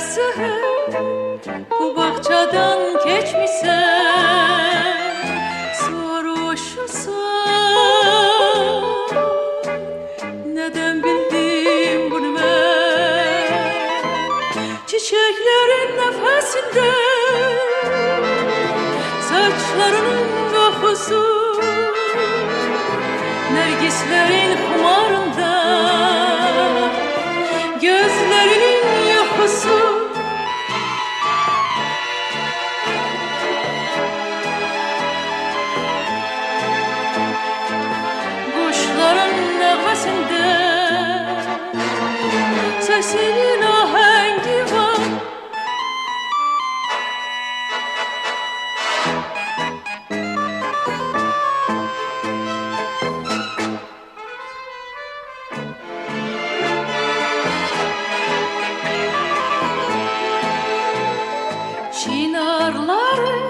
Seher bu bahçadan geçmişsen Sarhoşusan Neden bildim bunu ben Çiçeklerin nefesinde Saçlarının kokusu Nergislerin kumarında nefesinde Sesinin ahengi var. Çınarların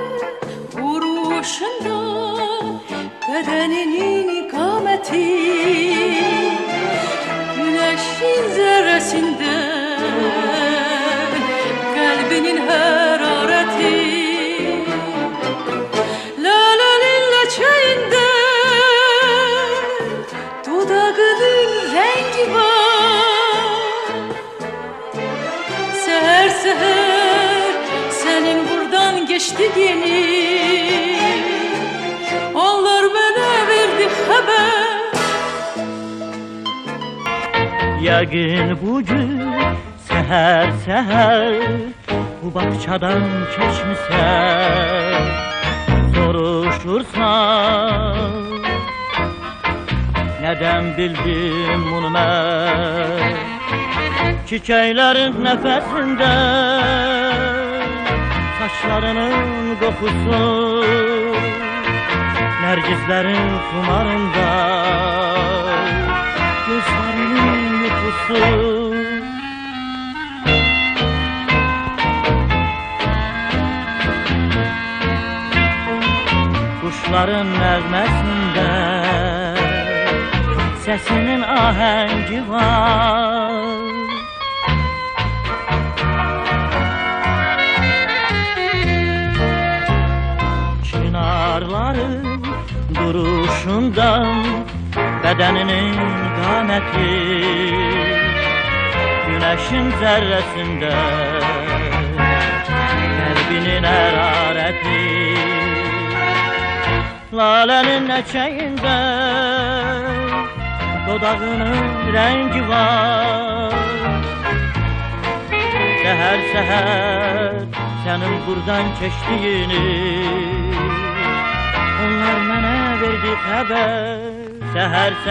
vuruşunda Bedeninin ikameti buradan geçtiğini Onlar bana verdi haber. Yəqin bugün səhər səhər bu bağçadan keçmisən soruşursan Nədən bildim bunu mən Çiçəklərin nəfəsində saçlarının qoxusu Nərgislərin xumarında gözlərinin yuxusu Quşların nəğməsində səsinin ahəngi var Çınarların duruşundan Bedeninin qameti Güneşin zerresinde Kalbinin harareti Lalenin eçeğinde Dodağının rengi var. Seher seher senin buradan geçtiğini शहर्ष